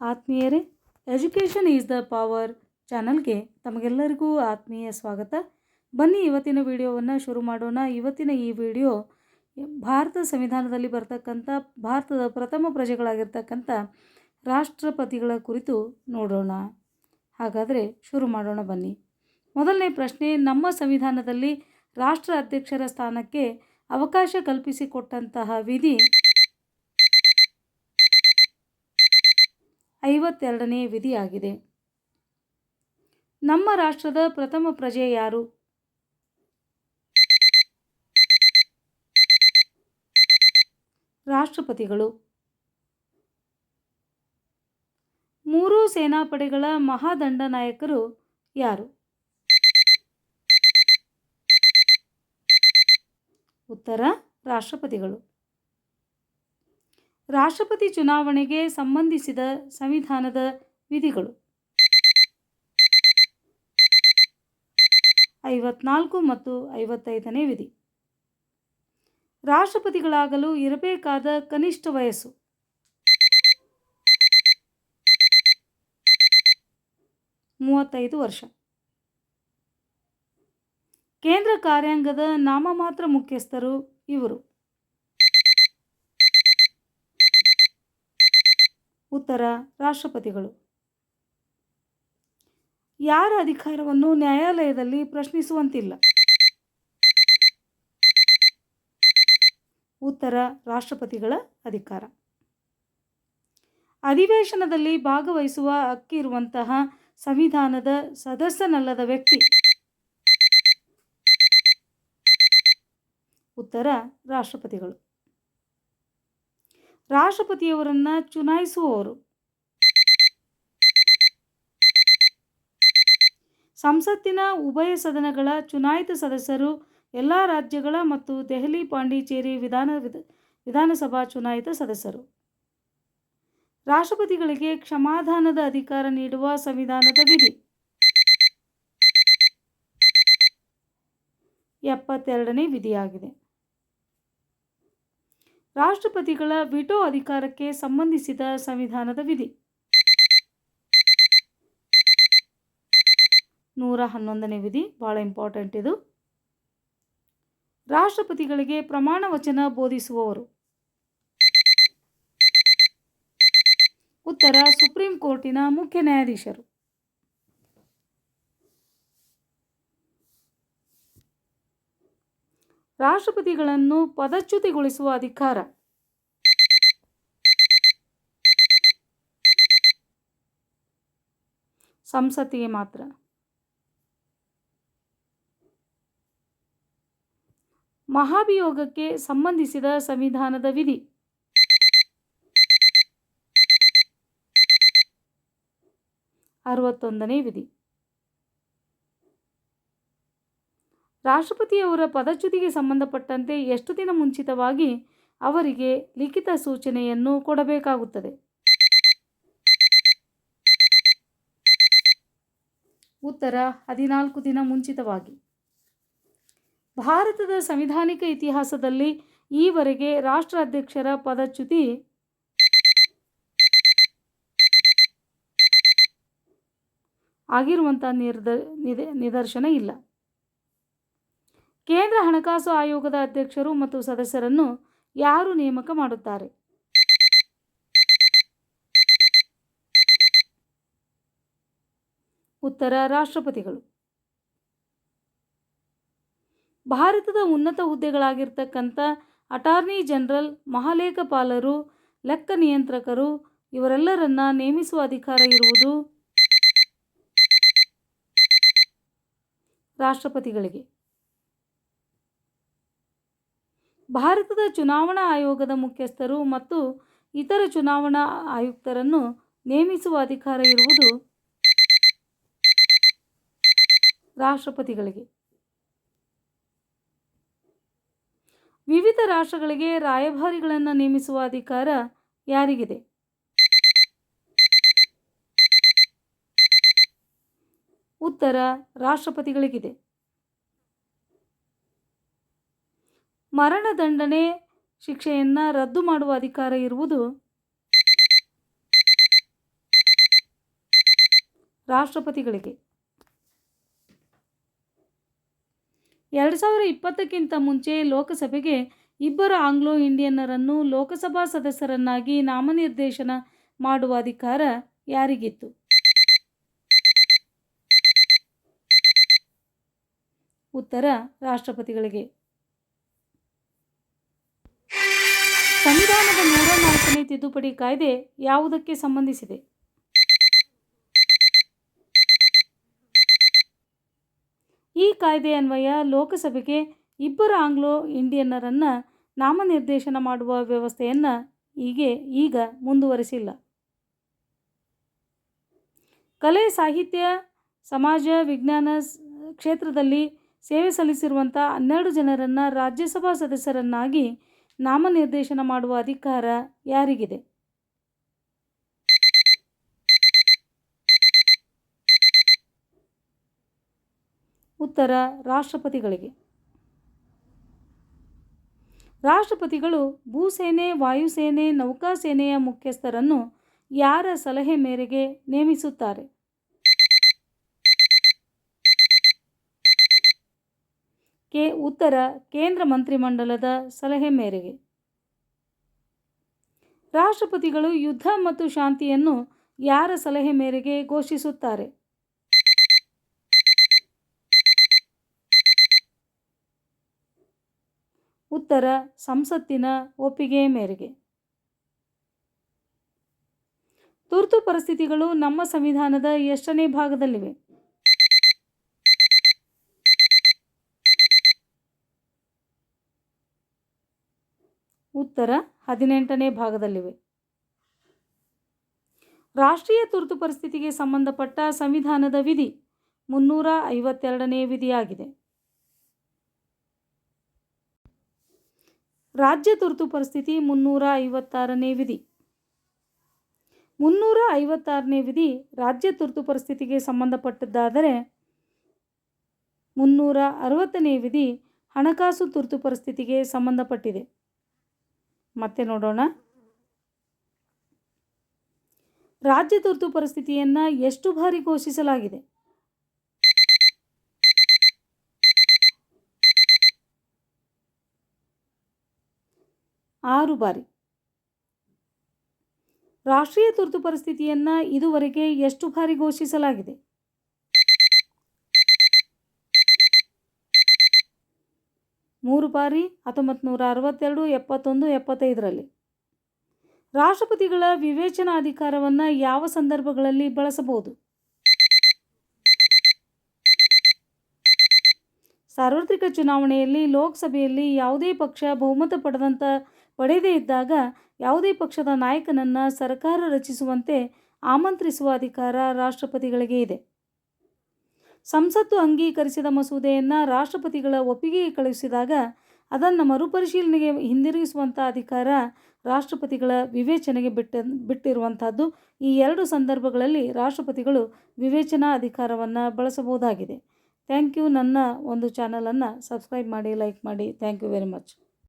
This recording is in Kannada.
ಆತ್ಮೀಯರೇ, ಎಜುಕೇಷನ್ ಈಸ್ ದ ಪವರ್ ಚಾನಲ್ಗೆ ತಮಗೆಲ್ಲರಿಗೂ ಆತ್ಮೀಯ ಸ್ವಾಗತ. ಬನ್ನಿ ಇವತ್ತಿನ ವಿಡಿಯೋವನ್ನು ಶುರು ಮಾಡೋಣ. ಇವತ್ತಿನ ಈ ವಿಡಿಯೋ ಭಾರತ ಸಂವಿಧಾನದಲ್ಲಿ ಬರ್ತಕ್ಕಂಥ, ಭಾರತದ ಪ್ರಥಮ ಪ್ರಜೆಗಳಾಗಿರ್ತಕ್ಕಂಥ ರಾಷ್ಟ್ರಪತಿಗಳ ಕುರಿತು ನೋಡೋಣ. ಹಾಗಾದರೆ ಶುರು ಮಾಡೋಣ ಬನ್ನಿ. ಮೊದಲನೇ ಪ್ರಶ್ನೆ, ನಮ್ಮ ಸಂವಿಧಾನದಲ್ಲಿ ರಾಷ್ಟ್ರ ಅಧ್ಯಕ್ಷರ ಸ್ಥಾನಕ್ಕೆ ಅವಕಾಶ ಕಲ್ಪಿಸಿಕೊಟ್ಟಂತಹ ವಿಧಿ ಐವತ್ತೆರಡನೇ ವಿಧಿಯಾಗಿದೆ. ನಮ್ಮ ರಾಷ್ಟ್ರದ ಪ್ರಥಮ ಪ್ರಜೆ ಯಾರು? ರಾಷ್ಟ್ರಪತಿಗಳು. ಮೂರು ಸೇನಾಪಡೆಗಳ ಮಹಾದಂಡ ನಾಯಕರು ಯಾರು? ಉತ್ತರ ರಾಷ್ಟ್ರಪತಿಗಳು. ರಾಷ್ಟ್ರಪತಿ ಚುನಾವಣೆಗೆ ಸಂಬಂಧಿಸಿದ ಸಂವಿಧಾನದ ವಿಧಿಗಳು. ಐವತ್ನಾಲ್ಕು ಮತ್ತು ಐವತ್ತೈದನೇ ವಿಧಿ. ರಾಷ್ಟ್ರಪತಿಗಳಾಗಲು ಇರಬೇಕಾದ ಕನಿಷ್ಠ ವಯಸ್ಸು. ಮೂವತ್ತೈದು ವರ್ಷ. ಕೇಂದ್ರ ಕಾರ್ಯಾಂಗದ ನಾಮಮಾತ್ರ ಮುಖ್ಯಸ್ಥರು ಇವರು. ಉತ್ತರ ರಾಷ್ಟ್ರಪತಿಗಳು. ಯಾರ ಅಧಿಕಾರವನ್ನು ನ್ಯಾಯಾಲಯದಲ್ಲಿ ಪ್ರಶ್ನಿಸುವಂತಿಲ್ಲ. ಉತ್ತರ ರಾಷ್ಟ್ರಪತಿಗಳ ಅಧಿಕಾರ. ಅಧಿವೇಶನದಲ್ಲಿ ಭಾಗವಹಿಸುವ ಹಕ್ಕಿರುವಂತಹ ಸಂವಿಧಾನದ ಸದಸ್ಯನಲ್ಲದ ವ್ಯಕ್ತಿ. ಉತ್ತರ ರಾಷ್ಟ್ರಪತಿಗಳು. ರಾಷ್ಟ್ರಪತಿಯವರನ್ನು ಚುನಾಯಿಸುವವರು. ಸಂಸತ್ತಿನ ಉಭಯ ಸದನಗಳ ಚುನಾಯಿತ ಸದಸ್ಯರು ಎಲ್ಲ ರಾಜ್ಯಗಳ ಮತ್ತು ದೆಹಲಿ, ಪಾಂಡಿಚೇರಿ ವಿಧಾನ ವಿಧಾನಸಭಾ ಚುನಾಯಿತ ಸದಸ್ಯರು. ರಾಷ್ಟ್ರಪತಿಗಳಿಗೆ ಕ್ಷಮಾದಾನದ ಅಧಿಕಾರ ನೀಡುವ ಸಂವಿಧಾನದ ವಿಧಿ. ಎಪ್ಪತ್ತೆರಡನೇ ವಿಧಿಯಾಗಿದೆ. ರಾಷ್ಟ್ರಪತಿಗಳ ವಿಟೋ ಅಧಿಕಾರಕ್ಕೆ ಸಂಬಂಧಿಸಿದ ಸಂವಿಧಾನದ ವಿಧಿ. ನೂರ ಹನ್ನೊಂದನೇ ವಿಧಿ ಭಾಳ ಇಂಪಾರ್ಟೆಂಟ್ ಇದು. ರಾಷ್ಟ್ರಪತಿಗಳಿಗೆ ಪ್ರಮಾಣ ವಚನ ಬೋಧಿಸುವವರು. ಉತ್ತರ ಸುಪ್ರೀಂ ಕೋರ್ಟಿನ ಮುಖ್ಯ ನ್ಯಾಯಾಧೀಶರು. ರಾಷ್ಟ್ರಪತಿಗಳನ್ನು ಪದಚ್ಯುತಿಗೊಳಿಸುವ ಅಧಿಕಾರ. ಸಂಸತ್ತಿಗೆ ಮಾತ್ರ. ಮಹಾಭಿಯೋಗಕ್ಕೆ ಸಂಬಂಧಿಸಿದ ಸಂವಿಧಾನದ ವಿಧಿ. ಅರವತ್ತೊಂದನೇ ವಿಧಿ. ರಾಷ್ಟ್ರಪತಿಯವರ ಪದಚ್ಯುತಿಗೆ ಸಂಬಂಧಪಟ್ಟಂತೆ ಎಷ್ಟು ದಿನ ಮುಂಚಿತವಾಗಿ ಅವರಿಗೆ ಲಿಖಿತ ಸೂಚನೆಯನ್ನು ಕೊಡಬೇಕಾಗುತ್ತದೆ? ಉತ್ತರ, ಹದಿನಾಲ್ಕು ದಿನ ಮುಂಚಿತವಾಗಿ. ಭಾರತದ ಸಂವಿಧಾನಿಕ ಇತಿಹಾಸದಲ್ಲಿ ಈವರೆಗೆ ರಾಷ್ಟ್ರಾಧ್ಯಕ್ಷರ ಪದಚ್ಯುತಿ ಆಗಿರುವಂಥ ನಿರ್ದ, ನಿದ, ನಿದರ್ಶನ ಇಲ್ಲ. ಕೇಂದ್ರ ಹಣಕಾಸು ಆಯೋಗದ ಅಧ್ಯಕ್ಷರು ಮತ್ತು ಸದಸ್ಯರನ್ನು ಯಾರು ನೇಮಕ ಮಾಡುತ್ತಾರೆ? ಉತ್ತರ ರಾಷ್ಟ್ರಪತಿಗಳು. ಭಾರತದ ಉನ್ನತ ಹುದ್ದೆಗಳಾಗಿರ್ತಕ್ಕಂಥ ಅಟಾರ್ನಿ ಜನರಲ್, ಮಹಾಲೇಖಪಾಲರು, ಲೆಕ್ಕ ನಿಯಂತ್ರಕರು ಇವರೆಲ್ಲರನ್ನ ನೇಮಿಸುವ ಅಧಿಕಾರ ಇರುವುದು ರಾಷ್ಟ್ರಪತಿಗಳಿಗೆ. ಭಾರತದ ಚುನಾವಣಾ ಆಯೋಗದ ಮುಖ್ಯಸ್ಥರು ಮತ್ತು ಇತರ ಚುನಾವಣಾ ಆಯುಕ್ತರನ್ನು ನೇಮಿಸುವ ಅಧಿಕಾರ ಇರುವುದು ರಾಷ್ಟ್ರಪತಿಗಳಿಗೆ. ವಿವಿಧ ರಾಷ್ಟ್ರಗಳಿಗೆ ರಾಯಭಾರಿಗಳನ್ನು ನೇಮಿಸುವ ಅಧಿಕಾರ ಯಾರಿಗಿದೆ? ಉತ್ತರ ರಾಷ್ಟ್ರಪತಿಗಳಿಗಿದೆ. ಮರಣದಂಡನೆ ಶಿಕ್ಷೆಯನ್ನು ರದ್ದು ಮಾಡುವ ಅಧಿಕಾರ ಇರುವುದು ರಾಷ್ಟ್ರಪತಿಗಳಿಗೆ. ಎರಡು ಸಾವಿರ ಇಪ್ಪತ್ತಕ್ಕಿಂತ ಮುಂಚೆ ಲೋಕಸಭೆಗೆ ಇಬ್ಬರು ಆಂಗ್ಲೋ ಇಂಡಿಯನ್ನರನ್ನು ಲೋಕಸಭಾ ಸದಸ್ಯರನ್ನಾಗಿ ನಾಮನಿರ್ದೇಶನ ಮಾಡುವ ಅಧಿಕಾರ ಯಾರಿಗಿತ್ತು? ಉತ್ತರ ರಾಷ್ಟ್ರಪತಿಗಳಿಗೆ. ಸಂವಿಧಾನದ ನೂರ ನಾಲ್ಕನೇ ತಿದ್ದುಪಡಿ ಕಾಯ್ದೆ ಯಾವುದಕ್ಕೆ ಸಂಬಂಧಿಸಿದೆ? ಈ ಕಾಯ್ದೆ ಅನ್ವಯ ಲೋಕಸಭೆಗೆ ಇಬ್ಬರು ಆಂಗ್ಲೋ ಇಂಡಿಯನ್ನರನ್ನು ನಾಮನಿರ್ದೇಶನ ಮಾಡುವ ವ್ಯವಸ್ಥೆಯನ್ನು ಹೀಗೆ ಈಗ ಮುಂದುವರಿಸಿಲ್ಲ. ಕಲೆ, ಸಾಹಿತ್ಯ, ಸಮಾಜ, ವಿಜ್ಞಾನ ಕ್ಷೇತ್ರದಲ್ಲಿ ಸೇವೆ ಸಲ್ಲಿಸಿರುವಂಥ ಹನ್ನೆರಡು ಜನರನ್ನು ರಾಜ್ಯಸಭಾ ಸದಸ್ಯರನ್ನಾಗಿ ನಾಮನಿರ್ದೇಶನ ಮಾಡುವ ಅಧಿಕಾರ ಯಾರಿಗಿದೆ? ಉತ್ತರ, ರಾಷ್ಟ್ರಪತಿಗಳಿಗೆ. ರಾಷ್ಟ್ರಪತಿಗಳು ಭೂಸೇನೆ, ವಾಯುಸೇನೆ, ನೌಕಾಸೇನೆಯ ಮುಖ್ಯಸ್ಥರನ್ನು ಯಾರ ಸಲಹೆ ಮೇರೆಗೆ ನೇಮಿಸುತ್ತಾರೆ? ಕೆ ಉತ್ತರ ಕೇಂದ್ರ ಮಂತ್ರಿಮಂಡಲದ ಸಲಹೆ ಮೇರೆಗೆ. ರಾಷ್ಟ್ರಪತಿಗಳು ಯುದ್ಧ ಮತ್ತು ಶಾಂತಿಯನ್ನು ಯಾರ ಸಲಹೆ ಮೇರೆಗೆ ಘೋಷಿಸುತ್ತಾರೆ? ಉತ್ತರ ಸಂಸತ್ತಿನ ಒಪ್ಪಿಗೆ ಮೇರೆಗೆ. ತುರ್ತು ಪರಿಸ್ಥಿತಿಗಳು ನಮ್ಮ ಸಂವಿಧಾನದ ಎಷ್ಟನೇ ಭಾಗದಲ್ಲಿವೆ? ಉತ್ತರ ಹದಿನೆಂಟನೇ ಭಾಗದಲ್ಲಿವೆ. ರಾಷ್ಟ್ರೀಯ ತುರ್ತು ಪರಿಸ್ಥಿತಿಗೆ ಸಂಬಂಧಪಟ್ಟ ಸಂವಿಧಾನದ ವಿಧಿ ಮುನ್ನೂರ ಐವತ್ತೆರಡನೇ ವಿಧಿಯಾಗಿದೆ. ರಾಜ್ಯ ತುರ್ತು ಪರಿಸ್ಥಿತಿ ಮುನ್ನೂರ ಐವತ್ತಾರನೇ ವಿಧಿ. ಮುನ್ನೂರ ಐವತ್ತಾರನೇ ವಿಧಿ ರಾಜ್ಯ ತುರ್ತು ಪರಿಸ್ಥಿತಿಗೆ ಸಂಬಂಧಪಟ್ಟದ್ದಾದರೆ ಮುನ್ನೂರ ಅರವತ್ತನೇ ವಿಧಿ ಹಣಕಾಸು ತುರ್ತು ಪರಿಸ್ಥಿತಿಗೆ ಸಂಬಂಧಪಟ್ಟಿದೆ. ಮತ್ತೆ ನೋಡೋಣ. ರಾಜ್ಯ ತುರ್ತು ಪರಿಸ್ಥಿತಿಯನ್ನು ಎಷ್ಟು ಬಾರಿ ಘೋಷಿಸಲಾಗಿದೆ? ಆರು ಬಾರಿ. ರಾಷ್ಟ್ರೀಯ ತುರ್ತು ಪರಿಸ್ಥಿತಿಯನ್ನು ಇದುವರೆಗೆ ಎಷ್ಟು ಬಾರಿ ಘೋಷಿಸಲಾಗಿದೆ? ಮೂರು ಬಾರಿ ಹತ್ತೊಂಬತ್ತು ನೂರ ಅರವತ್ತೆರಡು ಎಪ್ಪತ್ತೊಂದು, ಎಪ್ಪತ್ತೈದರಲ್ಲಿ. ರಾಷ್ಟ್ರಪತಿಗಳ ವಿವೇಚನಾ ಅಧಿಕಾರವನ್ನು ಯಾವ ಸಂದರ್ಭಗಳಲ್ಲಿ ಬಳಸಬಹುದು? ಸಾರ್ವತ್ರಿಕ ಚುನಾವಣೆಯಲ್ಲಿ, ಲೋಕಸಭೆಯಲ್ಲಿ ಯಾವುದೇ ಪಕ್ಷ ಬಹುಮತ ಪಡೆದಂಥ ಪಡೆಯದೇ ಇದ್ದಾಗ ಯಾವುದೇ ಪಕ್ಷದ ನಾಯಕನನ್ನು ಸರ್ಕಾರ ರಚಿಸುವಂತೆ ಆಮಂತ್ರಿಸುವ ಅಧಿಕಾರ ರಾಷ್ಟ್ರಪತಿಗಳಿಗೆ ಇದೆ. ಸಂಸತ್ತು ಅಂಗೀಕರಿಸಿದ ಮಸೂದೆಯನ್ನು ರಾಷ್ಟ್ರಪತಿಗಳ ಒಪ್ಪಿಗೆಗೆ ಕಳುಹಿಸಿದಾಗ ಅದನ್ನು ಮರುಪರಿಶೀಲನೆಗೆ ಹಿಂದಿರುಗಿಸುವಂಥ ಅಧಿಕಾರ ರಾಷ್ಟ್ರಪತಿಗಳ ವಿವೇಚನೆಗೆ ಬಿಟ್ಟ ಬಿಟ್ಟಿರುವಂಥದ್ದು ಈ ಎರಡು ಸಂದರ್ಭಗಳಲ್ಲಿ ರಾಷ್ಟ್ರಪತಿಗಳು ವಿವೇಚನಾ ಅಧಿಕಾರವನ್ನು ಬಳಸಬಹುದಾಗಿದೆ. Thank you. ನನ್ನ ಒಂದು ಚಾನಲನ್ನು ಸಬ್ಸ್ಕ್ರೈಬ್ ಮಾಡಿ, ಲೈಕ್ ಮಾಡಿ. Thank you very much.